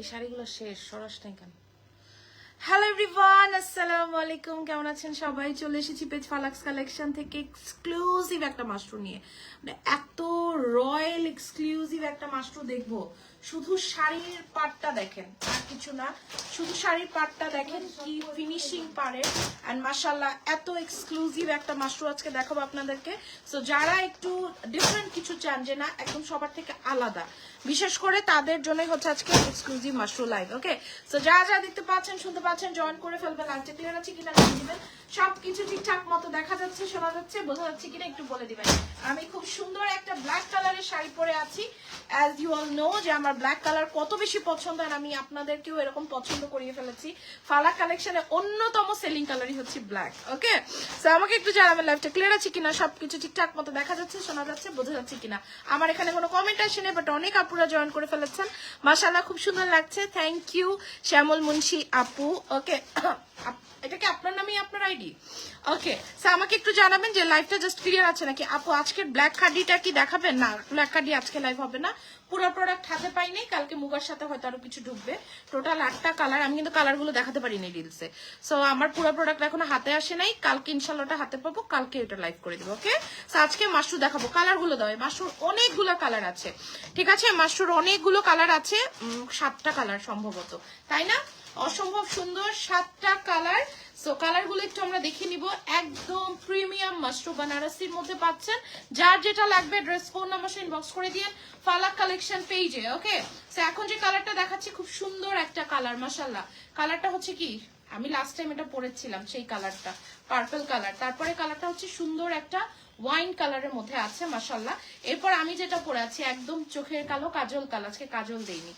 এই শাড়িগুলো শেষ, সরস নাই হ্যালো এভরিওয়ান আসসালামু আলাইকুম, কেমন আছেন সবাই? চলে এসেছি পেজ ফালাক্স কালেকশন থেকে এক্সক্লুসিভ একটা মাস্টার নিয়ে। মানে এত রয়্যাল এক্সক্লুসিভ একটা মাশরু দেখব। শুধু শাড়ির পাটটা দেখেন, আর কিছু না, শুধু শাড়ির পাটটা দেখেন কি ফিনিশিং পারে। অ্যান্ড মাশাল্লাহ এত এক্সক্লুসিভ একটা মাশরু আজকে দেখাবো আপনাদেরকে। সো যারা একটু ডিফারেন্ট কিছু চান যে না, একদম সবার থেকে আলাদা। বিশেষ করে তাদের জন্যই হচ্ছে আজকে exclusive Mashru live okay so যা যা দেখতে পাচ্ছেন, শুনতে পাচ্ছেন জয়েন করে ফেলবেন লাইভটা ক্লিয়ার আছে কিনা জানিয়ে দিবেন সবকিছু ঠিকঠাক মতো দেখা যাচ্ছে, শোনা যাচ্ছে, বোঝা যাচ্ছে কিনা একটু বলে দিবেন। আমি খুব সুন্দর একটা ব্ল্যাক কালারের শাড়ি পরে আছি। অ্যাজ ইউ অল নো যে আমার ব্ল্যাক কালার কত বেশি পছন্দ আর আমি আপনাদেরকেও এরকম পছন্দ করিয়ে ফেলেছি। ফালা কালেকশনের অন্যতম সেলিং কালারই হচ্ছে ব্ল্যাক ওকে সো আমাকে একটু জানাবেন লাইভটা ক্লিয়ার আছে কিনা? সবকিছু ঠিকঠাক মতো দেখা যাচ্ছে, শোনা যাচ্ছে, বোঝা যাচ্ছে কিনা? আমার এখানে কোনো কমেন্ট আসেনি বাট অনেক আপুরা জয়েন করে ফেলেছেন। মাশাআল্লাহ, খুব সুন্দর লাগছে। থ্যাংক ইউ শ্যামল মুন্সি আপু ওকে এটা কি আপনার নামই আপনার আইডি ওকে স্যার আমাকে একটু জানাবেন যে লাইভটা জাস্ট ক্লিয়ার আছে নাকি? আপু, আজকের ব্ল্যাক কার্ডিটা কি দেখাবেন? না ব্ল্যাক কার্ডি আজকে লাইভ হবে না। পুরো প্রোডাক্ট হাতে পাইনি, কালকে মুগার সাথে হয়তো আরও কিছু ঢুকবে। টোটাল আটটা কালার আমি কিন্তু কালারগুলো দেখাতে পারিনি রিলসে সো আমার পুরো প্রোডাক্ট এখনও হাতে আসে নাই, কালকে ইনশাল্লাহটা হাতে পাবো, কালকে এটা লাইভ করে দেবো ওকে আজকে মাসু দেখাবো কালারগুলো দাও মাসুর অনেকগুলো কালার আছে। ঠিক আছে? মাসুর অনেকগুলো কালার আছে সাতটা কালার সম্ভবত, তাই না? অসম্ভব সুন্দর সাতটা কালার। সো কালারগুলো একটু আমরা দেখে নিব। একদম প্রিমিয়াম মাশরু বানারসির মধ্যে পাচ্ছেন। যার যেটা লাগবে ড্রেস ফোন নাম্বার ইনবক্স করে দিয়ে ফালাক কালেকশন পেজে ওকে সো এখন যে কালারটা দেখাচ্ছি, খুব সুন্দর একটা কালার মাশাল্লাহ কালারটা হচ্ছে কি? আমি লাস্ট টাইম এটা পরেছিলাম, সেই কালারটা পার্পল কালার। তারপরে কালারটা হচ্ছে সুন্দর একটা ওয়াইন কালারের মধ্যে আছে মাসাল্লাহ এরপর আমি যেটা পরে আছি, একদম চোখের কালো, কাজল কালো, আজকে কাজল দেইনি।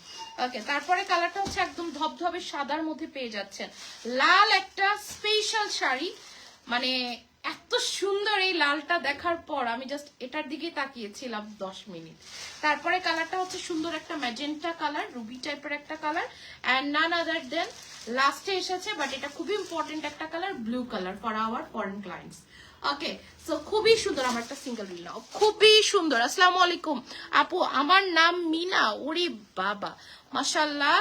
ওকে তারপরে কালারটা হচ্ছে একদম ধবধবে সাদার মধ্যে পেয়ে যাচ্ছেন। লাল একটা স্পেশাল শাড়ি। মানে এত সুন্দর এই লালটা দেখার পর আমি জাস্ট এটার দিকে তাকিয়েছিলাম দশ মিনিট। তারপরে কালারটা হচ্ছে সুন্দর একটা ম্যাজেন্টা কালার রুবি টাইপের একটা কালার অ্যান্ড নান আদার দেন লাস্টে এসেছে বাট এটা খুবই ইম্পর্টেন্ট একটা colour blue colour for our foreign clients okay so খুবই সুন্দর আমার একটা সিঙ্গেল রিল নাও। খুবই সুন্দর আসসালামু আলাইকুম। আপু আমার নাম মিনা ওরে বাবা। মাশাল্লাহ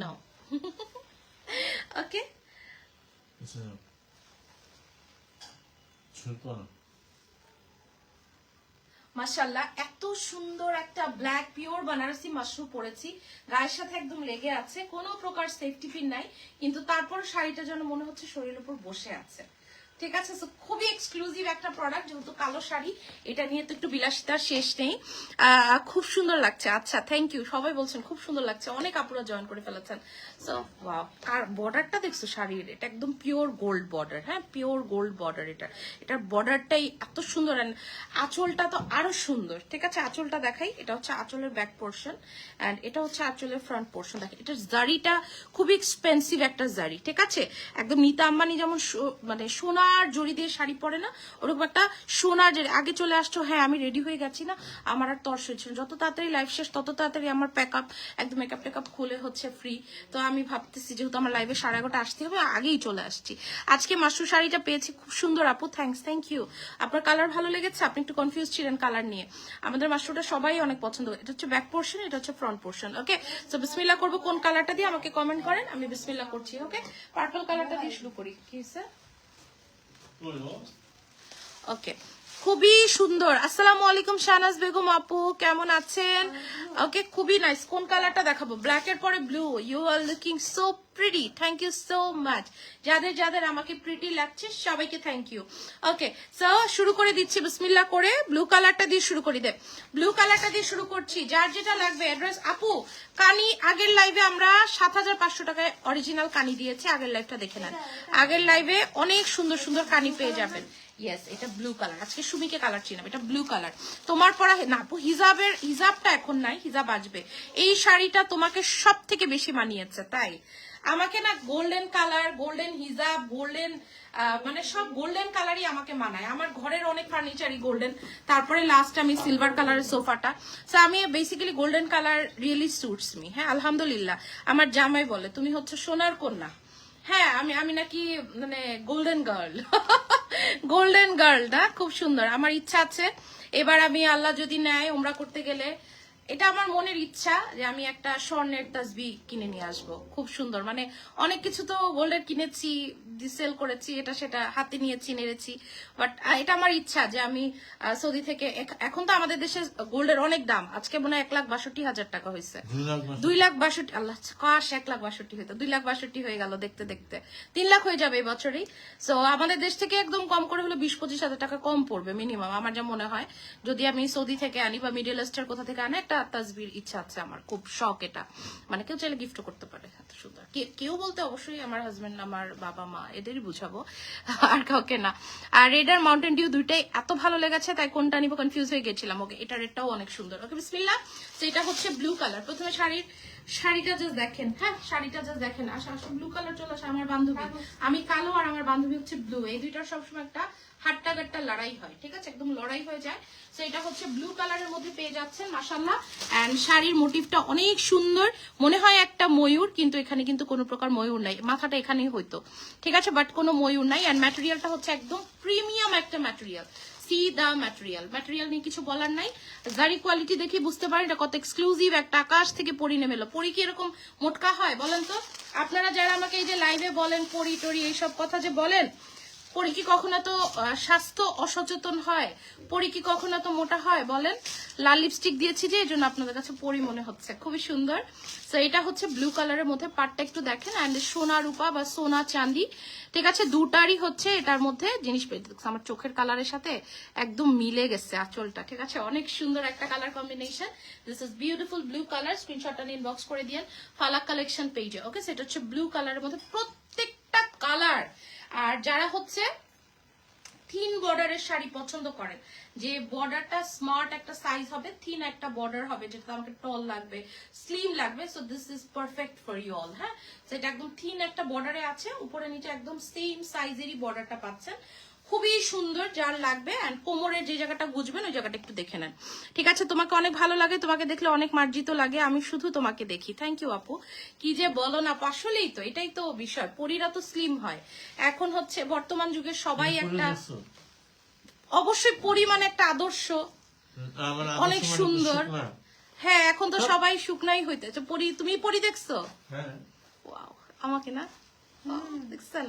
নাও। ওকে আচ্ছা। মাশাল্লাহ এত সুন্দর একটা ব্ল্যাক পিওর বানারসি মাশরু পরেছি। গায়ের সাথে একদম লেগে আছে কোনো প্রকার সেফটি পিন নাই কিন্তু তারপর শাড়িটা যেন মনে হচ্ছে শরীরের উপর বসে আছে। ঠিক আছে? So, খুবই এক্সক্লুসিভ একটা প্রোডাক্ট যেহেতু কালো শাড়ি, এটা নিয়ে তো একটু বিলাসিতার শেষ নেই। খুব সুন্দর লাগছে। আচ্ছা থ্যাংক ইউ সবাই বলছেন, খুব সুন্দর লাগছে। অনেক আপুরা জয়েন করে ফেলেছেন। সো আর বর্ডারটা দেখছ? শাড়ির। এটা একদম পিওর গোল্ড বর্ডার হ্যাঁ? পিওর গোল্ড বর্ডার এটা। এটার বর্ডারটাই এত সুন্দর and আঁচলটা তো আরও সুন্দর। ঠিক আছে? আঁচলটা দেখাই। এটা হচ্ছে আঁচলের ব্যাক পোর্শন অ্যান্ড এটা হচ্ছে আঁচলের ফ্রন্ট পোর্শন দেখেন, এটার জারিটা খুবই এক্সপেন্সিভ একটা জারি। ঠিক আছে? একদম নিতা আম্বানি যেমন সো- মানে সোনার জড়ি দিয়ে শাড়ি পরে না, ওরকম একটা সোনার যে আগে চলে আসছো হ্যাঁ আমি রেডি হয়ে গেছি না, আমার আর তর্স হয়েছিল যত তাড়াতাড়ি লাইফ শেষ, তত তাড়াতাড়ি আমার প্যাক আপ একদম মেকআপ টেকআপ খুলে হচ্ছে ফ্রি তো আমি ভাবতেছি, যেহেতু আমার লাইভে সাড়ে এগারোটা আসতে হবে, আগেই চলে আসছি। আজকে মাসু শাড়িটা পেয়েছি, খুব সুন্দর আপু থ্যাঙ্কস থ্যাংক ইউ আপনার কালার ভালো লেগেছে? আপনি একটু কনফিউজ ছিলেন কালার নিয়ে। আমাদের মাসুটা সবাই অনেক পছন্দ। এটা হচ্ছে ব্যাক পোর্শন এটা হচ্ছে ফ্রন্ট পোর্শন ওকে তো বিসমিল্লা করব, কোন কালারটা দিয়ে আমাকে কমেন্ট করেন, আমি বিসমিল্লা করছি ওকে পার্পল কালারটা দিয়ে শুরু করি। কি স্যার 또요? ওকে খুবই সুন্দর। আসসালামু আলাইকুম শাহনাজ বেগম আপু, কেমন আছেন? ওকে, খুবই নাইস কোন কালারটা দেখাবো? ব্ল্যাক এর পরে blue you are looking so pretty thank you so much যাদের যাদের আমাকে প্রিটি লাগছে, সবাইকে থ্যাংক ইউ ওকে সো শুরু করে দিচ্ছি। বিসমিল্লাহ করে ব্লু কালারটা দিয়ে শুরু করি। দে ব্লু কালারটা দিয়ে শুরু করছি। যার যেটা লাগবে অ্যাড্রেস আপু, কানি, আগের লাইভে আমরা সাত হাজার পাঁচশো টাকায় অরিজিনাল কানি দিয়েছি। আগের লাইভটা দেখে নেন। আগের লাইভে অনেক সুন্দর সুন্দর কানি পেয়ে যাবেন। ইয়েস এটা ব্লু কালার আজকে সুমিকে কালার চিনাম এটা ব্লু কালার তোমার পরা না হিজাবের হিজাবটা এখন নাই, হিজাব আসবে। এই শাড়িটা তোমাকে সব থেকে বেশি মানিয়েছে, তাই? আমাকে না গোল্ডেন কালার গোল্ডেন হিজাব গোল্ডেন মানে সব গোল্ডেন কালারই আমাকে মানায়। আমার ঘরের অনেক ফার্নিচারই গোল্ডেন তারপরে লাস্ট আমি সিলভার কালারের সোফাটা। সো আমি basically golden colour really suits me হ্যাঁ আলহামদুলিল্লাহ। আমার জামাই বলে, তুমি হচ্ছে সোনার কন্যা। হ্যাঁ আমি আমি নাকি মানে গোল্ডেন গার্ল গোল্ডেন গার্ল না খুব সুন্দর। আমার ইচ্ছা আছে, এবার আমি আল্লাহ যদি নেয় ওমরা করতে গেলে এটা আমার মনের ইচ্ছা যে আমি একটা স্বর্ণের তাসবি কিনে নিয়ে আসব। খুব সুন্দর। মানে অনেক কিছু তো গোল্ডের কিনেছি সেল করেছি এটা সেটা হাতে নিয়েছি নেড়েছি বাট এটা আমার ইচ্ছা যে আমি সৌদি থেকে এখন তো আমাদের দেশে গোল্ডের অনেক দাম। আজকে মনে হয় এক লাখ বাষট্টি হাজার টাকা হয়েছে। দুই লাখ বাষট্টি। আল্লাহ কাশ এক লাখ বাষট্টি হইতো। দুই লাখ বাষট্টি হয়ে গেল দেখতে দেখতে। তিন লাখ হয়ে যাবে এই বছরই সো আমাদের দেশ থেকে একদম কম করে হলো বিশ পঁচিশ হাজার টাকা কম পড়বে মিনিমাম আমার যা মনে হয় যদি আমি সৌদি থেকে আনি বা মিডল ইস্টের কোথা থেকে আনি একটা তাসবির ইচ্ছা আছে আমার। খুব শখ এটা। মানে কেউ চাইলে গিফট করতে পারে, এত সুন্দর। কেউ বলতে অবশ্যই আমার হাজবেন্ড আমার বাবা, মা, এদেরই বুঝাবো, আর কাউকে না। আর রেড আর মাউন্টেন ডিউ দুইটাই এত ভালো লেগেছে, তাই কোনটা নিবো কনফিউজ হয়ে গেছিলাম। ওকে এটা রেডটাও অনেক সুন্দর। ওকে বিসমিল্লা তো এটা হচ্ছে ব্লু কালার প্রথমে শাড়ির, শাড়িটা জাস্ট দেখেন। হ্যাঁ শাড়িটা জাস্ট দেখেন। আসা আসো ব্লু কালার চলে আসে আমার বান্ধবী। আমি কালো আর আমার বান্ধবী হচ্ছে ব্লু এই দুইটার সবসময় একটা হাট্টা গাট্টা লড়াই হয়, ঠিক আছে? একদম লড়াই হয়ে যায়। তো এটা হচ্ছে ব্লু কালারের মধ্যে পেয়ে যাচ্ছেন মাসাল্লাহ অ্যান্ড শাড়ির মোটিভটা অনেক সুন্দর। মনে হয় একটা ময়ূর, কিন্তু এখানে কিন্তু কোনো প্রকার ময়ূর নাই। মাথাটা এখানেই হইতো। ঠিক আছে? বাট কোনো ময়ূর নাই। অ্যান্ড ম্যাটেরিয়ালটা হচ্ছে একদম প্রিমিয়াম একটা material see the material material নিয়ে কিছু বলার নাই। জারি কোয়ালিটি দেখে বুঝতে পারেন এটা কত এক্সক্লুসিভ একটা আকাশ থেকে পরি নেমে পরি কি এরকম মোটকা হয়, বলেন তো? আপনারা যারা আমাকে এই যে লাইভে বলেন, পরি টরি এইসব কথা যে বলেন পরি কি কখনো তো স্বাস্থ্য অসচেতন হয়? পরি কি কখনো তো মোটা হয়? বলেন। লাল লিপস্টিক দিয়েছি যে এই জন্য আপনাদের কাছে পরি মনে হচ্ছে। খুবই সুন্দর। তো এটা হচ্ছে ব্লু কালারের মধ্যে পাটটা একটু দেখেন। অ্যান্ড সোনা রূপা বা সোনা চাঁদি। ঠিক আছে? দুটারই হচ্ছে এটার মধ্যে জিনিস পেয়ে আমার চোখের কালারের সাথে একদম মিলে গেছে আঁচলটা। ঠিক আছে? অনেক সুন্দর একটা colour combination this is beautiful blue colour স্ক্রিনশটটা নিয়ে ইনবক্স করে দিয়েন। ফালাক কালেকশন পেজে ওকে সেটা হচ্ছে ব্লু কালারের মধ্যে প্রত্যেকটা কালার আর যারা হচ্ছে থিন বর্ডারের শাড়ি পছন্দ করেন, যে বর্ডারটা স্মার্ট একটা সাইজ হবে, থিন একটা বর্ডার হবে যেটা আমাকে টল লাগবে স্লিম লাগবে so this is perfect for you all হ্যাঁ? সেটা একদম থিন একটা বর্ডারে আছে, উপরে নিচে একদম সেম সাইজেরই বর্ডারটা পাচ্ছেন। খুবই সুন্দর যার লাগবে অ্যান্ড কোমরের যে জায়গাটা বুঝবেন ওই জায়গাটা একটু দেখে নেন। ঠিক আছে? তোমাকে অনেক ভালো লাগে তোমাকে দেখলে অনেক মার্জিত লাগে আমি শুধু তোমাকে দেখি। থ্যাংক ইউ আপু। কি যে বলো না আসলেই তো এটাই তো বিষয়। পরীরা তো স্লিম হয়। এখন হচ্ছে বর্তমান যুগে সবাই একটা অবশ্যই পরিমাণ একটা আদর্শ। অনেক সুন্দর। হ্যাঁ এখন তো সবাই শুকনাই হইতেছে। পরি তুমি পরি দেখছ? হ্যাঁ। আমাকে না? দেখছেন?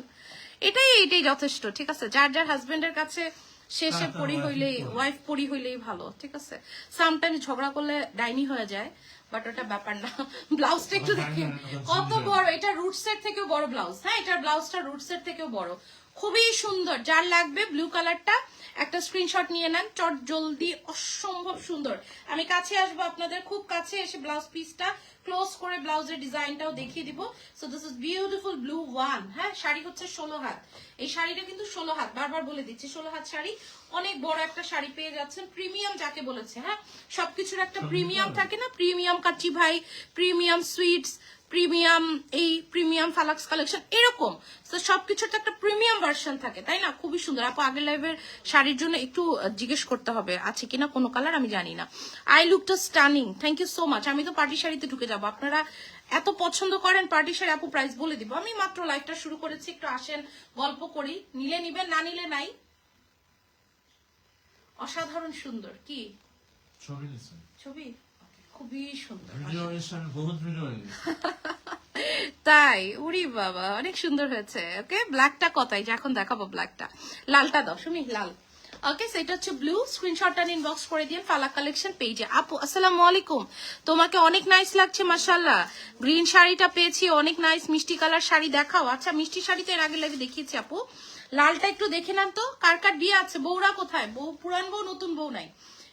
এটাই এটাই যথেষ্ট ঠিক আছে? যার যার হাজবেন্ডের কাছে শেষে হ্যাঁ, তার পরি হইলেই ওয়াইফ পরি হইলেই ভালো ঠিক আছে? সামটাইম ঝগড়া করলে ডাইনি হয়ে যায় বাট ওটা ব্যাপার না। ব্লাউজটা একটু দেখি দেখেন হ্যাঁ, কত বড় এটা রুট সেট থেকেও বড় ব্লাউজ হ্যাঁ এটার ব্লাউজটা রুট সেট থেকেও বড়। খুবই সুন্দর। যার লাগবে ব্লু কালারটা একটা স্ক্রিনশট নিয়ে নেন। চট জলদি অসম্ভব সুন্দর। আমি কাছে আসব আপনাদের খুব কাছে এসে ব্লাউজ পিসটা ক্লোজ করে ব্লাউজের ডিজাইনটাও দেখিয়ে দিব। So this is beautiful blue one হ্যাঁ? শাড়ি হচ্ছে ষোলো হাত। এই শাড়িটা কিন্তু ষোলো হাত বারবার বলে দিচ্ছি ষোলো হাত শাড়ি। অনেক বড় একটা শাড়ি পেয়ে যাচ্ছেন প্রিমিয়াম যাকে বলেছে হ্যাঁ? সবকিছুর একটা প্রিমিয়াম থাকে না? Premium Kacchi Bhai premium sweets premium এই প্রিমিয়াম ফালাক্স কালেকশন এরকম। তো সবকিছুর তো একটা প্রিমিয়াম ভার্সন থাকে তাই না? খুবই সুন্দর। আপু আগের লাইভের শাড়ির জন্য একটু জিজ্ঞেস করতে হবে আছে কিনা কোনো কালার আমি জানি না। আই লুক লুকটা stunning thank you so much আমি তো পার্টি শাড়িতে ঢুকে যাব। আপনারা এত পছন্দ করেন পার্টি শাড়ি আপু প্রাইস বলে দিব। আমি মাত্র লাইভটা শুরু করেছি একটু আসেন গল্প করি। নিলে নিবেন না নিলে নাই? অসাধারণ সুন্দর। কি? ছবি ছবি? খুবই সুন্দর তাই? উড়ি বাবা অনেক সুন্দর হয়েছে। ওকে ব্ল্যাকটা কতাই যে এখন দেখাবো ব্ল্যাকটা লালটা দাও সুমি লাল। ওকে সেটা হচ্ছে ব্লু স্ক্রিনশটটা ইনবক্স করে দিন ফালাক কালেকশন পেজে আপু আসসালামু আলাইকুম। তোমাকে অনেক নাইস লাগছে মাশাল্লাহ গ্রিন শাড়িটা পেয়েছি অনেক নাইস মিষ্টি কালার শাড়ি দেখাও। আচ্ছা মিষ্টি শাড়ি তো এর আগে লাগে দেখিয়েছি আপু। লালটা একটু দেখে নেন তো কার কার বিয়ে আছে? বউরা কোথায়? বউ পুরান বউ নতুন বউ নাই।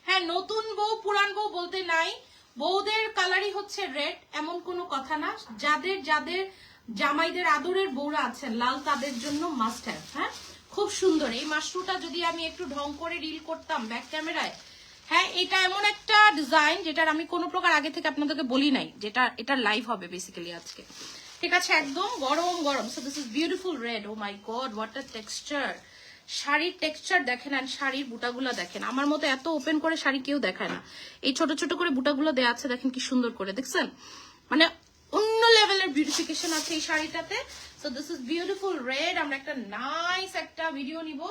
হ্যাঁ নতুন বউ পুরান বউ বলতে নাই। বউদের কালারই হচ্ছে রেড, এমন কোনো কথা না। যাদের যাদের জামাইদের আদরের বউরা আছেন, লাল তাদের জন্য মাস্ট হ্যাভ হ্যাঁ? খুব সুন্দর। এই মাশরুটা যদি আমি একটু ঢং করে রিল করতাম ব্যাক ক্যামেরায় হ্যাঁ এটা এমন একটা ডিজাইন যেটার আমি কোনো প্রকার আগে থেকে আপনাদেরকে বলি নাই, যেটা, এটা লাইভ হবে বেসিক্যালি আজকে। ঠিক আছে? একদম গরম গরম। So this is beautiful red oh my god what a texture শাড়ির টেক্সচার দেখেন আর শাড়ির বুটাগুলো দেখেন। আমার মতো এত ওপেন করে শাড়ি কেউ দেখায় না। এই ছোট ছোট করে বুটাগুলো দেওয়া আছে, দেখেন কি সুন্দর করে, দেখছেন? মানে অন্য লেভেলের বিউটিফিকেশন আছে এই শাড়িটাতে। So this is beautiful red আমরা একটা নাইস একটা ভিডিও নিব।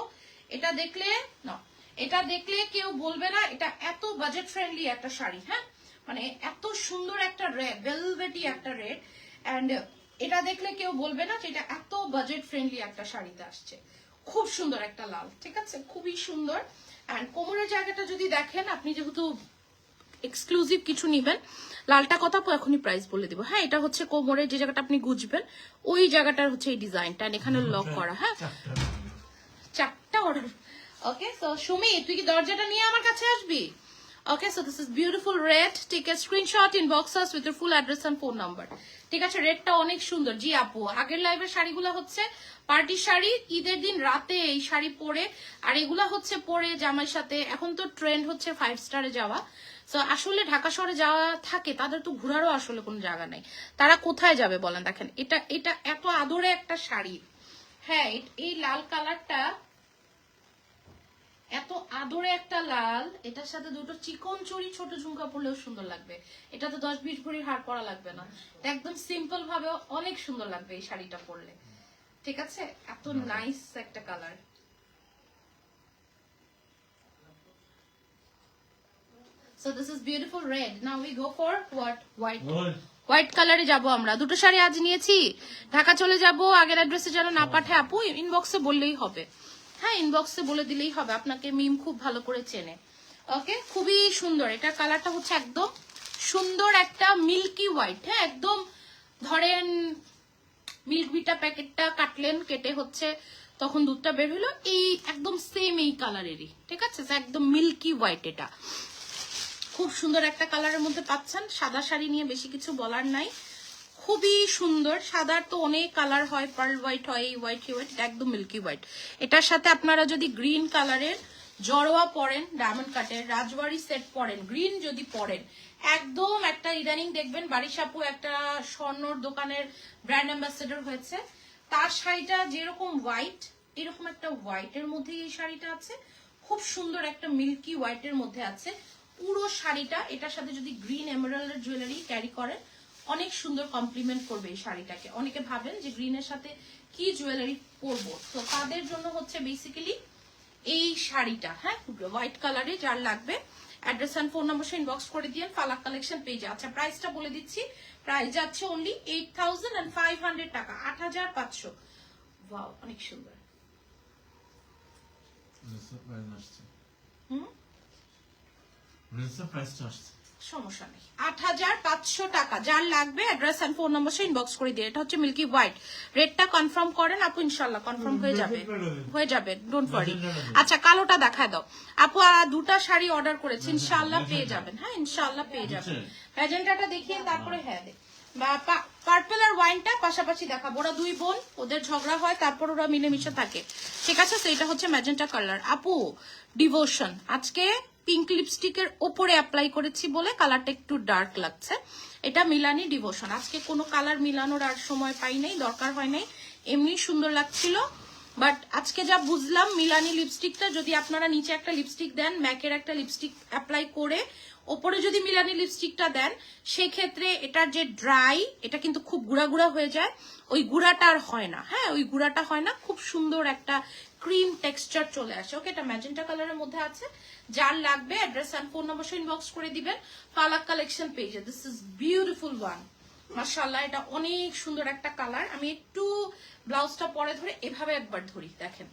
এটা দেখলে, না, এটা দেখলে কেউ বলবে না, এটা এত বাজেট ফ্রেন্ডলি একটা শাড়ি হ্যাঁ? মানে এত সুন্দর একটা রেড ভেলভেটি একটা রেড অ্যান্ড এটা দেখলে কেউ বলবে না যে এটা এত বাজেট ফ্রেন্ডলি একটা শাড়িতে আসছে। খুব সুন্দর একটা লাল ঠিক আছে? খুবই সুন্দর। অ্যান্ড কোমরের জায়গাটা যদি দেখেন আপনি যেহেতু এক্সক্লুসিভ কিছু নিবেন লালটা কথা এখনই প্রাইস বলে দিব। হ্যাঁ এটা হচ্ছে কোমরের যে জায়গাটা আপনি গুজবেন ওই জায়গাটার হচ্ছে এই ডিজাইনটা এখানে লক করা হ্যাঁ? চারটা চারটা অর্ডার ওকে সো সুমি তুই কি দরজাটা নিয়ে আমার কাছে আসবি? Okay so this is beautiful red take a screenshot inbox us with full address and phone number ঠিক আছে রেডটা অনেক সুন্দর। জি আপু, আগের লাইভের শাড়িগুলো হচ্ছে পার্টি শাড়ি, ঈদের দিন রাতে এই শাড়ি পরে, আর এগুলা হচ্ছে পরে জামাইয়ের সাথে। এখন তো ট্রেন্ড হচ্ছে ফাইভ স্টারে যাওয়া। সো আসলে ঢাকা শহরে যাওয়া থাকে, তাদের তো ঘোরারও আসলে কোনো জায়গা নেই। তারা কোথায় যাবে বলেন দেখেন, এটা এটা এত আদরে একটা শাড়ি। হ্যাঁ এই লাল কালারটা এত আদরে একটা লাল এটার সাথে দুটো চিকন চুড়ি ছোট ঝুমকা পরলেও সুন্দর লাগবে। এটাতে দশ বিশ ভরির হার পরা লাগবে না। এটা একদম সিম্পল ভাবে অনেক সুন্দর লাগবে এই শাড়িটা পরলে। ঠিক আছে? এত নাইস একটা colour So this is beautiful red. Now we go for what? White. ওই হোয়াইট কালারে যাব আমরা। দুটো শাড়ি আজ নিয়েছি। ঢাকা চলে যাব। আগের অ্যাড্রেসে যেন না পাঠায়। আপু ইনবক্সে বললেই হবে। হ্যাঁ ইনবক্সে বলে দিলেই হবে, আপনাকে মিম খুব ভালো করে চেনে। ওকে খুবই সুন্দর, এটা কালারটা হচ্ছে একদম সুন্দর একটা মিল্কি হোয়াইট হ্যাঁ একদম ধরেন মিল্ক ভিটা প্যাকেটটা কাটলেন, কেটে হচ্ছে, তখন দুধটা বের হলো, এই একদম সেম এই কালারেরই ঠিক আছে? একদম মিল্কি হোয়াইট এটা। খুব সুন্দর একটা কালারের মধ্যে পাচ্ছেন, সাদা শাড়ি নিয়ে বেশি কিছু বলার নাই। খুবই সুন্দর। সাদার তো অনেক কালার হয় পার্ল হোয়াইট হয়, এই হোয়াইট হোয়াইট এটা একদম মিল্কি হোয়াইট এটার সাথে আপনারা যদি গ্রিন কালারের জড়োয়া পরেন ডায়মন্ড কাটের রাজবাড়ি সেট পরেন গ্রিন যদি পরেন, একদম একটা ইদানিং দেখবেন বারিশাপু একটা স্বর্ণর দোকানের ব্র্যান্ড অ্যাম্বাসেডর হয়েছে। তার শাড়িটা যেরকম হোয়াইট এরকম একটা হোয়াইটের মধ্যে এই শাড়িটা আছে। খুব সুন্দর একটা মিল্কি হোয়াইটের মধ্যে আছে। পুরো শাড়িটা, এটার সাথে যদি গ্রিন এমারাল্ডের জুয়েলারি ক্যারি করেন অনেক সুন্দর কমপ্লিমেন্ট করবে এই শাড়িটাকে। অনেকে ভাবেন যে গ্রিনের সাথে কি জুয়েলারি পরবো। তো তাদের জন্য হচ্ছে বেসিক্যালি এই শাড়িটা হ্যাঁ? হোয়াইট কালারে যার লাগবে। Address and phone number inbox করে দিয়ে ফালাক কালেকশন পেজে আচ্ছা প্রাইসটা বলে দিচ্ছি। প্রাইস যাচ্ছে only eight thousand and five hundred টাকা আট হাজার পাঁচশো। ওয়াও অনেক সুন্দর। হুম? প্রাইসটা আসছে। সমস্যা নেই। আট হাজার পাঁচশো টাকা। যার লাগবে address and phone number inbox করে দিয়ে। এটা হচ্ছে মিল্কি হোয়াইট রেটটা কনফার্ম করেন আপু ইনশাল্লাহ কনফার্ম হয়ে যাবে। হয়ে যাবে ডোন্ট ওয়ারি আচ্ছা কালোটা দেখায় দাও। আপু দুটা শাড়ি অর্ডার করেছি ইনশাল্লাহ পেয়ে যাবেন। হ্যাঁ ইনশাল্লাহ পেয়ে যাবেন। ম্যাজেন্টাটা দেখিয়ে তারপরে হ্যাঁ বা পার্পল আর ওয়াইনটা পাশাপাশি দেখাবো। ওরা দুই বোন ওদের ঝগড়া হয় তারপর ওরা মিলেমিশে থাকে। ঠিক আছে তো এটা হচ্ছে ম্যাজেন্টা কালার আপু ডিভোশন আজকে পিঙ্ক লিপস্টিকের ওপরে অ্যাপ্লাই করেছি বলে কালারটা একটু ডার্ক লাগছে। এটা মিলানি ডিভোশন আজকে কোনো কালার মিলানোর আর সময় পাই নাই, দরকার হয় নাই। এমনি সুন্দর লাগছিল। বাট আজকে যা বুঝলাম, মিলানি লিপস্টিকটা যদি আপনারা নিচে একটা লিপস্টিক দেন ম্যাকের একটা লিপস্টিক অ্যাপ্লাই করে ওপরে যদি মিলানি লিপস্টিকটা দেন, সেক্ষেত্রে এটার যে ড্রাই এটা কিন্তু খুব গুঁড়া গুঁড়া হয়ে যায়। ওই গুঁড়াটা আর হয় না। হ্যাঁ ওই গুঁড়াটা হয় না। খুব সুন্দর একটা ক্রিম টেক্সচার চলে আসে। ওকে এটা ম্যাজেন্টা কালারের মধ্যে আছে। যার লাগবে address and phone number inbox করে দিবেন। পালাক কালেকশন পেজে দিস ইজ বিউটিফুল ওয়ান মাশাল্লাহ এটা অনেক সুন্দর একটা কালার আমি একটু ব্লাউজটা পরে ধরে এভাবে একবার ধরি, দেখেন।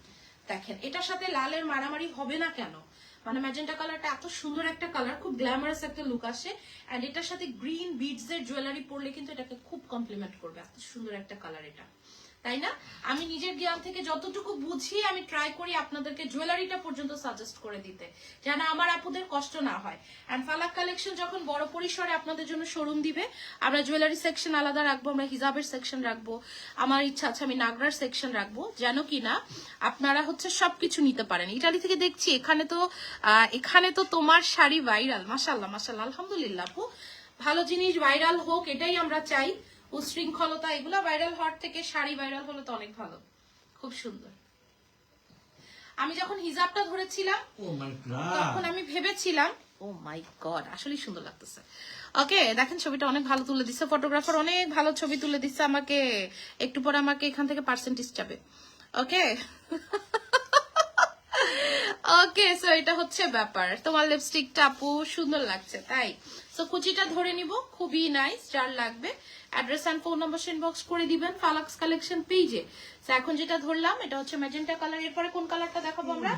দেখেন, এটার সাথে লালের মারামারি হবে না কেন? মানে ম্যাজেন্টা কালারটা এত সুন্দর একটা কালার খুব গ্ল্যামারাস একটা লুক আসে। এন্ড এটার সাথে গ্রিন বিডস এর জুয়েলারি পরলে কিন্তু এটাকে খুব কমপ্লিমেন্ট করবে। এত সুন্দর একটা কালার এটা। তাই না? আমি নিজের জ্ঞান থেকে যতটুকু বুঝি, আমি ট্রাই করি আপনাদেরকে জুয়েলারিটা পর্যন্ত সাজেস্ট করে দিতে, যেন আমার আপুদের কষ্ট না হয়। অ্যান্ড ফালাক কালেকশন যখন বড় পরিসরে আপনাদের জন্য শোরুম দিবে, আমরা জুয়েলারি সেকশন আলাদা রাখব, আমরা হিজাবের সেকশন রাখব, আমার ইচ্ছা আছে আমি নাগরার সেকশন রাখব, যেন কি না আপনারা হচ্ছে সবকিছু নিতে পারেন। ইটালি থেকে দেখছি এখানে তো এখানে তো তোমার শাড়ি ভাইরাল মাসাল্লাহ মাসাল্লাহ আলহামদুলিল্লাহ আপু। ভালো জিনিস ভাইরাল হোক, এটাই আমরা চাই। উশৃঙ্খলতা এগুলো ভাইরাল হওয়ার থেকে শাড়ি ভাইরাল হলে তো অনেক ভালো। খুব সুন্দর। আমি যখন হিজাবটা ধরেছিলাম তখন আমি ভেবেছিলাম ও মাই গড আসলেই সুন্দর লাগতেছে। ওকে দেখেন ছবিটা অনেক ভালো তুলে দিচ্ছে। ফটোগ্রাফার অনেক ভালো ছবি তুলে দিচ্ছে আমাকে। একটু পরে আমাকে এখান থেকে পার্সেন্টেজ যাবে। ওকে ওকে সো এটা হচ্ছে ব্যাপার। তোমার লিপস্টিকটা আপু সুন্দর লাগছে তাই। সো কুচিটা ধরে নিব খুবই নাইস যার লাগবে। Address and phone number inbox করে দিবেন ফালাক্স কালেকশন পেজে এখন যেটা ধরলাম, এটা হচ্ছে ম্যাজেন্টা কালার এরপরে কোন কালারটা দেখাবো আমরা?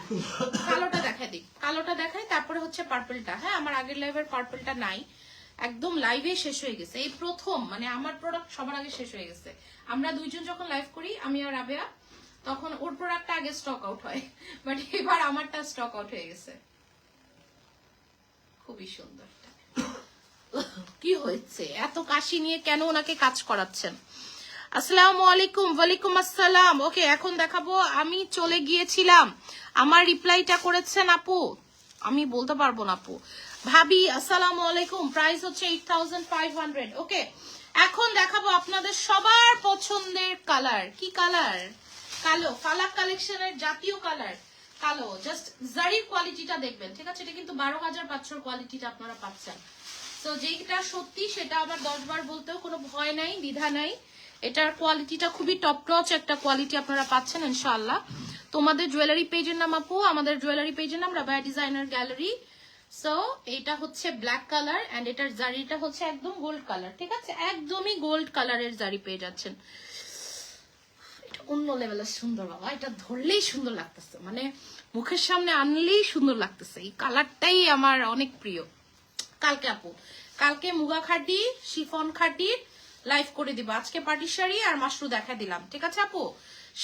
কালোটা দেখাই দিই। কালোটা দেখাই, তারপরে হচ্ছে পার্পলটা হ্যাঁ আমার আগের লাইভের পার্পলটা নাই। একদম লাইভে শেষ হয়ে গেছে। এই প্রথম মানে আমার প্রোডাক্ট সবার আগে শেষ হয়ে গেছে। আমরা দুইজন যখন লাইভ করি, আমি আর রাবেয়া, তখন ওর প্রোডাক্টটা আগে স্টক আউট হয়। বাট এবার আমারটা স্টক আউট হয়ে গেছে। খুবই সুন্দর। কি হয়েছে? এত কাশি নিয়ে কেন ওনাকে কাজ করাচ্ছেন? আসসালামু আলাইকুম, ওয়ালাইকুম আসসালাম। ওকে, এখন দেখাবো, আমি চলে গিয়েছিলাম। আমার রিপ্লাইটা করেছেন আপু। আমি বলতে পারব না, আপু। ভাবি, আসসালামু আলাইকুম, প্রাইস হচ্ছে eight thousand five hundred okay, এখন দেখাবো আপনাদের সবার পছন্দের কালার। কি কালার? কালো, ফালাক কালেকশনের জাতীয় কালার। কালো জাস্ট জারির কোয়ালিটিটা দেখবেন, ঠিক আছে? এটা কিন্তু বারো হাজার পাঁচশোর কোয়ালিটিটা আপনারা পাচ্ছেন। তো যেটা সত্যি, সেটা আবার দশ বার বলতেও কোনো ভয় নাই, দ্বিধা নাই। এটার কোয়ালিটিটা খুবই টপ টচ একটা কোয়ালিটি আপনারা পাচ্ছেন, ইনশাআল্লাহ। তোমাদের জুয়েলারি পেজের নাম আপু, আমাদের জুয়েলারি পেজের নাম রাবায়া ডিজাইনার গ্যালারি সো এটা হচ্ছে ব্ল্যাক কালার অ্যান্ড এটার জারিটা হচ্ছে একদম গোল্ড কালার ঠিক আছে? একদমই গোল্ড কালারের জারি পেয়ে যাচ্ছেন। এটা অন্য লেভেলের সুন্দর বাবা, এটা ধরলেই সুন্দর লাগতেছে। মানে মুখের সামনে আনলেই সুন্দর লাগতেছে। এই কালারটাই আমার অনেক প্রিয়। কালকে আপু। কালকে মুগা খাটি শিফন খাটির লাইভ করে দিব। আজকে পাটি শাড়ি আর মাশরু দেখা দিলাম। ঠিক আছে আপু?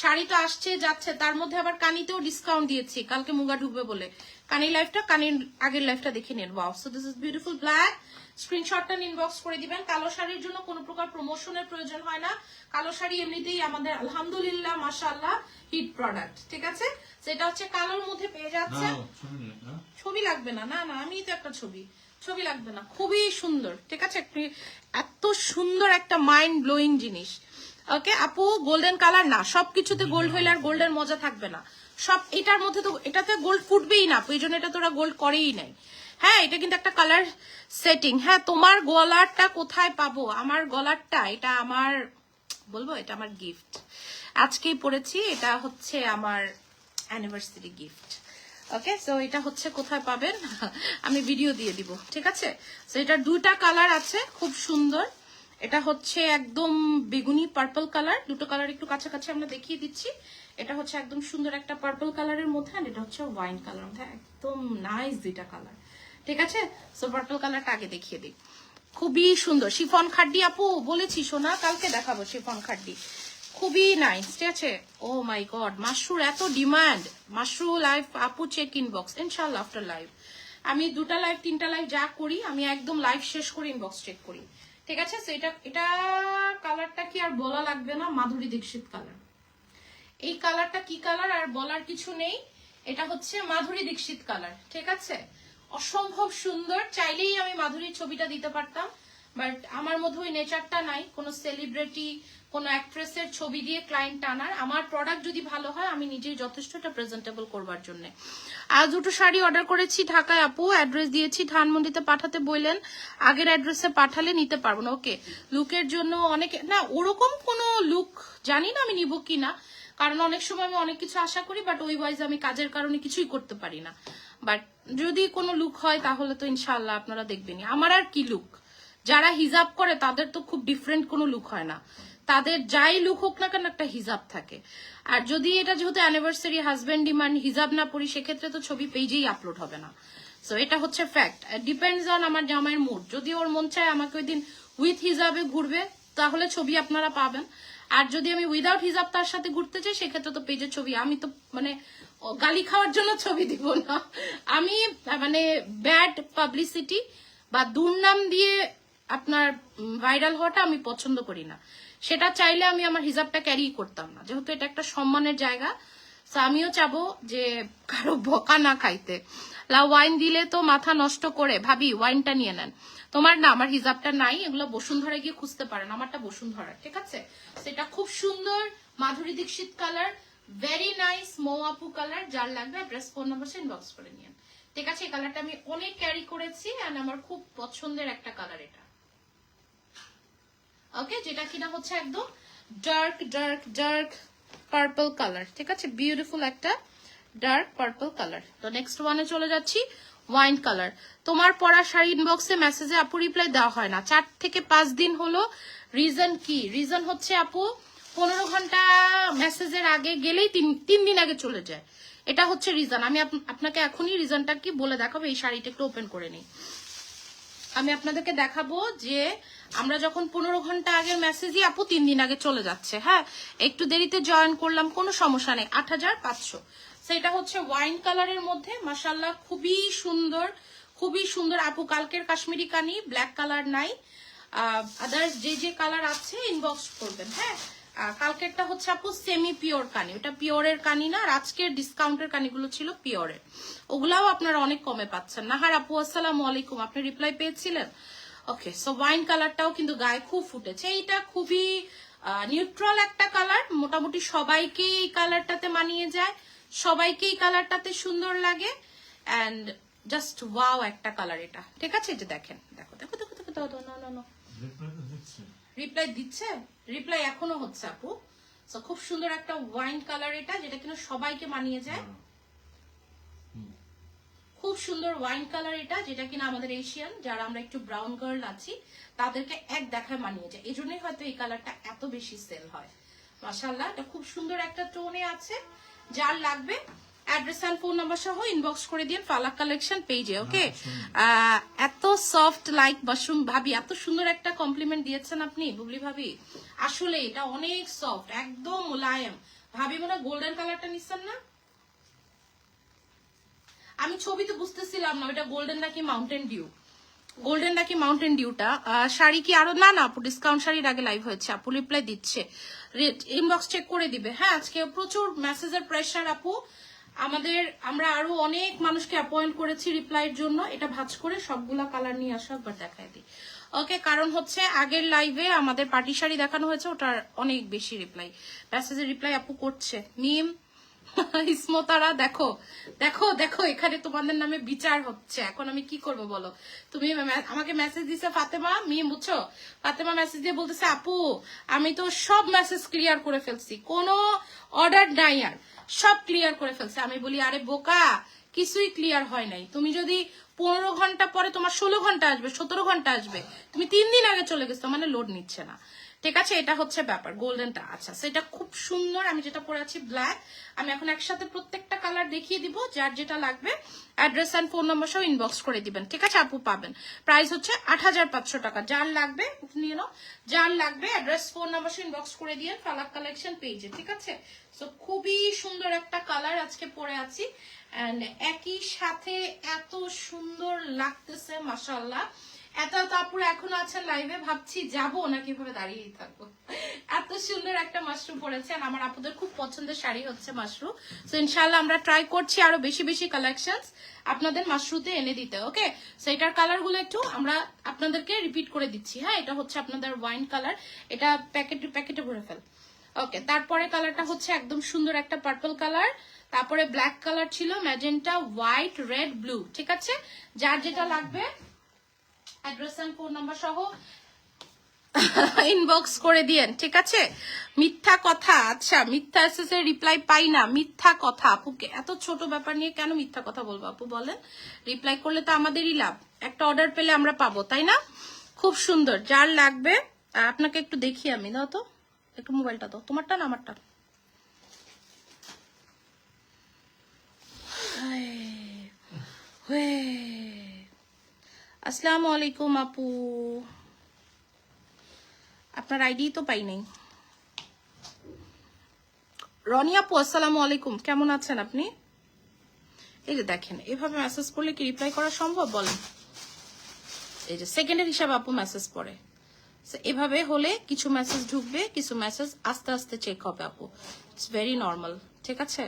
শাড়ি তো আসছে যাচ্ছে। তার মধ্যে আবার কানিতেও ডিসকাউন্ট দিয়েছি। কালকে মুগা ঢুকবে বলে। কানি লাইফটা কানির আগের লাইফটা দেখে নিন। Wow so this is beautiful black স্ক্রিনশটটা ইনবক্স করে দিবেন। কালো শাড়ির জন্য কোনো প্রকার প্রমোশনের প্রয়োজন হয় না। কালো শাড়ি এমনিতেই আমাদের আলহামদুলিল্লাহ মাশাআল্লাহ হিট প্রোডাক্ট ঠিক আছে? সেটা হচ্ছে কালোর মধ্যে পেয়ে যাচ্ছে? ছবি লাগবে না। না। না আমি তো একটা ছবি। ছবি লাগবে না, খুবই সুন্দর, ঠিক আছে? এত সুন্দর একটা মাইন্ড ব্লোয়িং জিনিস। ওকে আপু গোল্ডেন কালার না, সবকিছুতে গোল্ড হইলে আর গোল্ডের মজা থাকবে না। সব, এটার মধ্যে তো, এটাতে গোল্ড ফুটবেই না এই জন্য এটা তোরা গোল্ড করেই নাই। হ্যাঁ এটা কিন্তু একটা কালার সেটিং হ্যাঁ তোমার গলারটা কোথায় পাবো? আমার গলারটা, এটা আমার, বলব, এটা আমার গিফট আজকেই পড়েছি, এটা হচ্ছে আমার অ্যানিভার্সারি গিফট ওকে সো এটা হচ্ছে কোথায় পাবেন? আমি ভিডিও দিয়ে দিব, ঠিক আছে? সো এটার দুইটা কালার আছে, খুব সুন্দর। এটা হচ্ছে একদম বেগুনি পার্পল কালার দুটো কালার একটু কাছাকাছি আমরা দেখিয়ে দিচ্ছি। এটা হচ্ছে একদম সুন্দর একটা পার্পল কালারের মধ্যে আর এটা হচ্ছে ওয়াইন কালার মধ্যে, একদম নাইস দুইটা কালার ঠিক আছে? সো পার্পল কালারটা আগে দেখিয়ে দিই। খুবই সুন্দর। শিফন খাড্ডি আপু, বলেছি সোনা, কালকে দেখাবো শিফন খাড্ডি। খুবই নাইস ঠিক আছে? ও মাই গড মাশরুর এত ডিমান্ড মাশরু লাইভ আপু চেক ইনবক্স ইনশাল্লাহ আফটার লাইভ আমি দুটা লাইভ তিনটা লাইভ যা করি, আমি একদম লাইভ শেষ করে ইনবক্স চেক করি। ঠিক আছে? এটা এটা কালারটা কি আর বলা লাগবে না? মাধুরী দীক্ষিত কালার এই কালারটা কি কালার আর বলার কিছু নেই। এটা হচ্ছে মাধুরী দীক্ষিত কালার ঠিক আছে? অসম্ভব সুন্দর। চাইলেই আমি মাধুরীর ছবিটা দিতে পারতাম বাট আমার মধ্যে ওই নেচারটা নাই। কোনো সেলিব্রিটি কোনো অ্যাক্ট্রেসের ছবি দিয়ে ক্লায়েন্ট টানার, আমার প্রোডাক্ট যদি ভালো হয়, আমি নিজেই যথেষ্ট এটা প্রেজেন্টেবল করবার জন্য। আজ দুটো শাড়ি অর্ডার করেছি ঢাকায়, আপু। অ্যাড্রেস দিয়েছি, ধানমন্ডিতে পাঠাতে বললেন। আগের অ্যাড্রেসে পাঠালে নিতে পারব না। ওকে লুকের জন্য অনেকে না, ওরকম কোনো লুক জানি না আমি নিব কি না কারণ অনেক সময় আমি অনেক কিছু আশা করি বাট ওই ওয়াইজ আমি কাজের কারণে কিছুই করতে পারি না। বাট যদি কোনো লুক হয়, তাহলে তো ইনশাল্লাহ আপনারা দেখবেনই। আমার আর কি লুক যারা হিজাব করে, তাদের তো খুব ডিফারেন্ট কোনো লুক হয় না। তাদের যাই লুক হোক না কেন একটা হিজাব থাকে। আর যদি এটা যেহেতু অ্যানিভার্সারি হাজবেন্ড ডিমান্ড হিজাব না পড়ি সেক্ষেত্রে তো ছবি পেজেই আপলোড হবে না। সো এটা হচ্ছে ফ্যাক্ট ডিপেন্ডস অন আমার জামাইয়ের মুড যদি ওর মন চায় আমাকে ওই দিন উইথ হিজাবে ঘুরবে, তাহলে ছবি আপনারা পাবেন। আর যদি আমি উইদাউট হিজাব তার সাথে ঘুরতে চাই, সেক্ষেত্রে তো পেজের ছবি। আমি তো মানে গালি খাওয়ার জন্য ছবি দিব না। আমি মানে ব্যাড পাবলিসিটি বা দুর্নাম দিয়ে আপনার ভাইরাল হওয়াটা আমি পছন্দ করি না। সেটা চাইলে আমি আমার হিজাবটা ক্যারি করতাম না। যেহেতু এটা একটা সম্মানের জায়গা আমিও চাবো যে কারও বকা না খাইতে। লা ওয়াইন দিলে তো মাথা নষ্ট করে। ভাবি ওয়াইনটা নিয়ে নেন। তোমার না, আমার হিজাবটা নাই, এগুলো বসুন্ধরা গিয়ে খুঁজতে পারেন। আমারটা বসুন্ধরা, ঠিক আছে? সেটা খুব সুন্দর, Madhuri Dixit colour very nice mauve colour যার লাগবে অ্যাড্রেস ফোন নাম্বার ইনবক্স করে নিন ঠিক আছে, এই কালারটা আমি অনেক ক্যারি করেছি এন্ড আমার খুব পছন্দের একটা কালার এটা। ওকে যেটা কিনা হচ্ছে একদম dark dark dark purple colour ঠিক আছে? বিউটিফুল একটা ডার্ক পার্পল কালার তো নেক্সট ওয়ানে চলে যাচ্ছি ওয়াইন কালার তোমার পরা শাড়ি ইনবক্সে মেসেজে আপু রিপ্লাই দেওয়া হয় না। চার থেকে পাঁচ দিন হলো রিজন কি? রিজন হচ্ছে আপু, পনেরো ঘণ্টা মেসেজের আগে গেলেই তিন তিন দিন আগে চলে যায়। এটা হচ্ছে রিজন আমি আপ- আপনাকে এখনই রিজনটা কি বলে দেখাবো, এই শাড়িটা একটু ওপেন করে নিই। আমি আপনাদেরকে দেখাবো যে আমরা যখন পনেরো ঘণ্টা আগের মেসেজই আপু তিন দিন আগে চলে যাচ্ছে হ্যাঁ? একটু দেরিতে জয়েন করলাম, কোনো সমস্যা নেই, আট হাজার পাঁচশো। সেটা হচ্ছে ওয়াইন কালারের মধ্যে মাসাল্লাহ খুবই সুন্দর খুবই সুন্দর। আপু, কালকের কাশ্মীরি কানি ব্ল্যাক কালার নাই। আদার্স যে যে কালার আছে ইনবক্স করবেন হ্যাঁ? কালকেরটা হচ্ছে আপু সেমি পিওর কানি। ওটা পিওরের কানি না আজকের ডিসকাউন্টের কানিগুলো ছিল পিওরের ওগুলাও আপনারা অনেক কমে পাচ্ছেন। নাহার আপু, আসসালামু আলাইকুম। আপনি রিপ্লাই পেয়েছিলেন? ওকে সো ওয়াইন কালারটাও কিন্তু গায়ে খুব ফুটেছে। এইটা খুবই নিউট্রাল একটা কালার মোটামুটি সবাইকে এই কালারটাতে মানিয়ে যায়। সবাইকে এই কালারটাতে সুন্দর লাগে। অ্যান্ড জাস্ট ওয়াও একটা কালার এটা। ঠিক আছে? যে দেখেন। দেখো দেখো দেখো দেখো দেখো নো নো নো রিপ্লাই দিচ্ছে। রিপ্লাই এখনও হচ্ছে আপু। So, খুব সুন্দর একটা ওয়াইন কালার এটা যেটা কিনা সবাইকে মানিয়ে যায়। খুব সুন্দর ওয়াইন কালার এটা যেটা কিনা আমাদের এশিয়ান যারা আমরা একটু ব্রাউন গার্ল আছি তাদেরকে এক দেখায় মানিয়ে যায়। এই জন্যই হয়তো এই কালারটা এত বেশি সেল হয়। মাশাল্লাহ এটা খুব সুন্দর একটা টোনে আছে। যার লাগবে অ্যাড্রেস অ্যান্ড ফোন নাম্বার সহ ইনবক্স করে দিন ফালাক কালেকশন পেজে ওকে এত সফট লাইক মাশরুম ভাবি এত সুন্দর একটা কমপ্লিমেন্ট দিয়েছেন আপনি বুবলি ভাবি। আসলে এটা অনেক সফট একদম মোলায়েম। ভাবি মনে গোল্ডেন কালারটা নিচ্ছেন না? আমি ছবিতে বুঝতেছিলাম না, ওইটা গোল্ডেন নাকি মাউন্টেন ডিউ গোল্ডেন নাকি মাউন্টেন ডিউটা শাড়ি কি আরও না না, আপু ডিসকাউন্ট শাড়ির আগে লাইভ হয়েছে, আপু রিপ্লাই দিচ্ছে। ইনবক্স চেক করে দিবে। হ্যাঁ আজকে প্রচুর মেসেজের প্রেশার আপু। আমাদের আমরা আরও অনেক মানুষকে অ্যাপয়েন্ট করেছি রিপ্লাইয়ের জন্য। এটা ভাজ করে সবগুলা কালার নিয়ে আসা, একবার দেখায় দিই। ওকে কারণ হচ্ছে আগের লাইভে আমাদের পার্টি শাড়ি দেখানো হয়েছে, ওটার অনেক বেশি রিপ্লাই মেসেজের রিপ্লাই আপু করছে। মিম ইসমতারা, দেখো দেখো দেখো, এখানে তোমাদের নামে বিচার হচ্ছে। এখন আমি কি করব বলো? তুমি আমাকে মেসেজ দিছে ফাতেমা, মিম, বুঝছ? ফাতেমা মেসেজ দিয়ে বলতেছে, আপু, আমি তো সব মেসেজ ক্লিয়ার করে ফেলছি। কোনো অর্ডার নাই আর। সব ক্লিয়ার করে ফেলছে। আমি বলি, আরে বোকা, কিছুই ক্লিয়ার হয় নাই। তুমি যদি পনেরো ঘণ্টা পরে তোমার ষোলো ঘণ্টা আসবে, সতেরো ঘণ্টা আসবে, তুমি তিন দিন আগে চলে গেছো মানে লোড নিচ্ছে না। ঠিক আছে, এটা হচ্ছে ব্যাপার গোল্ডেনটা আচ্ছা সেটা খুব সুন্দর, আমি যেটা পরে আছি ব্ল্যাক আমি এখন একসাথে প্রত্যেকটা কালার দেখিয়ে দিব, যার যেটা লাগবে অ্যাড্রেস অ্যান্ড ফোন নাম্বার সহ ইনবক্স করে দিবেন। ঠিক আছে, আপু, পাবেন। প্রাইস হচ্ছে আট হাজার পাঁচশো টাকা। যার লাগবে, নিয়ে নাও। যার লাগবে অ্যাড্রেস ফোন নাম্বার সহ ইনবক্স করে দিয়ে ফালাক কালেকশন পেজে ঠিক আছে? সো খুবই সুন্দর একটা কালার আজকে পরে আছি। অ্যান্ড একই সাথে এত সুন্দর লাগতেছে মাসাল্লাহ এত তারপরে এখন আছেন লাইভে ভাবছি যাব না কীভাবে দাঁড়িয়ে থাকব। এত সুন্দর একটা মাশরুম আর আমার আপুদের খুব পছন্দের শাড়ি হচ্ছে মাশরুম তো ইনশাল্লাহ আমরা ট্রাই করছি আরও বেশি বেশি কালেকশন আপনাদের মাশরুতে এনে দিতে ওকে সেটার কালারগুলো একটু আমরা আপনাদেরকে রিপিট করে দিচ্ছি হ্যাঁ? এটা হচ্ছে আপনাদের ওয়াইন কালার এটা প্যাকেট প্যাকেটে ভরে ফেল ওকে তারপরে কালারটা হচ্ছে একদম সুন্দর একটা পার্পল কালার তারপরে ব্ল্যাক কালার ছিল ম্যাজেন্টা হোয়াইট রেড ব্লু ঠিক আছে? যার যেটা লাগবে অ্যাড্রেস এন্ড ফোন নাম্বার সহ। ইনবক্স করে দিয়েন, ঠিক আছে? মিথ্যা কথা আচ্ছা মিথ্যা এসএস এর রিপ্লাই পাই না, মিথ্যা কথা। আপুকে এত ছোট ব্যাপার নিয়ে কেন মিথ্যা কথা বলব আপু, বলেন? রিপ্লাই করলে তো আমাদেরই লাভ। একটা অর্ডার পেলে আমরা পাবো, তাই না? খুব সুন্দর, যার লাগবে আপনাকে একটু দেখি আমি, দাও তো। একটু মোবাইলটা দাও। তোমারটা না আমারটা? হায়। আসসালামু আলাইকুম আপু আপনার আইডি তো পাই নাই। রনি আপু আসসালামু আলাইকুম কেমন আছেন আপনি? এই যে দেখেন, এভাবে মেসেজ করলে কি রিপ্লাই করা সম্ভব বলেন? এই যে সেকেন্ডের হিসাবে আপু মেসেজ পড়ে। এভাবে হলে কিছু মেসেজ ঢুকবে, কিছু মেসেজ আস্তে আস্তে চেক হবে আপু। ইটস ভেরি নর্মাল ঠিক আছে?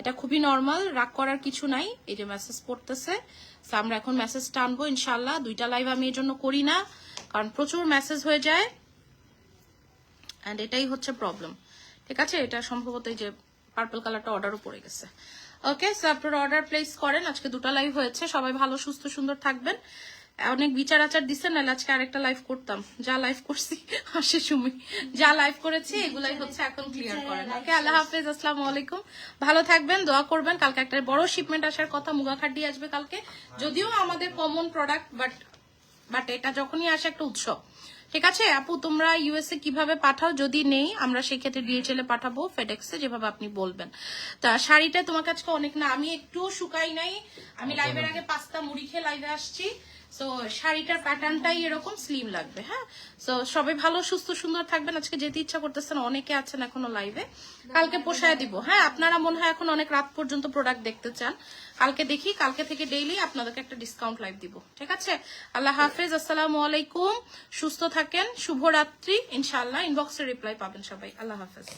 এটা খুবই নর্মাল রাগ করার কিছু নাই, এই যে মেসেজ পড়তেছে। So, আমরা এখন মেসেজ টানবো ইনশাল্লাহ দুইটা লাইভ আমি এই জন্য করি না কারণ প্রচুর মেসেজ হয়ে যায়। অ্যান্ড এটাই হচ্ছে প্রবলেম ঠিক আছে? এটা সম্ভবত এই যে পার্পল কালারটা অর্ডারও পড়ে গেছে। ওকে সো আপনারা অর্ডার প্লেস করেন। আজকে দুটা লাইভ হয়েছে। সবাই ভালো সুস্থ সুন্দর থাকবেন। অনেক বিচার আচার দিচ্ছেন নাহলে আজকে আরেকটা লাইভ করতাম। যা লাইভ করছি হাসি সুমি যা লাইভ করেছি এগুলাই হচ্ছে এখন ক্লিয়ার করেন ওকে আল্লাহ হাফেজ আসসালামু আলাইকুম। ভালো থাকবেন দোয়া করবেন। কালকে একটা বড় শিপমেন্ট আসার কথা মুগা খাড্ডি আসবে কালকে। যদিও আমাদের কমন প্রোডাক্ট বাট বাট এটা যখনই আসে একটা উৎসব। ঠিক আছে আপু তোমরা ইউএসএ কীভাবে পাঠাও? যদি নেই আমরা সেই ক্ষেত্রে ডিএচএল এ পাঠাবো ফেডেক্সে যেভাবে আপনি বলবেন। তা শাড়িটা তোমার কাছে অনেক না আমি একটু শুকাই নাই। আমি লাইভের আগে পাস্তা মুড়ি খেয়ে লাইভে আসছি। সো শাড়িটার প্যাটার্নটাই এরকম স্লিম লাগবে হ্যাঁ? সো সবাই ভালো, সুস্থ, সুন্দর থাকবেন। আজকে যেতে ইচ্ছা করতেছেন অনেকে আছেন এখনও লাইভে কালকে পোষায় দিব হ্যাঁ? আপনারা মনে হয় এখন অনেক রাত পর্যন্ত প্রোডাক্ট দেখতে চান। কালকে দেখি, কালকে থেকে ডেইলি আপনাদেরকে একটা ডিসকাউন্ট লাইভ দিব, ঠিক আছে? আল্লাহ হাফেজ, আসসালামু আলাইকুম। সুস্থ থাকেন, শুভরাত্রি। ইনশাআল্লাহ ইনবক্সে রিপ্লাই পাবেন সবাই। আল্লাহ হাফেজ।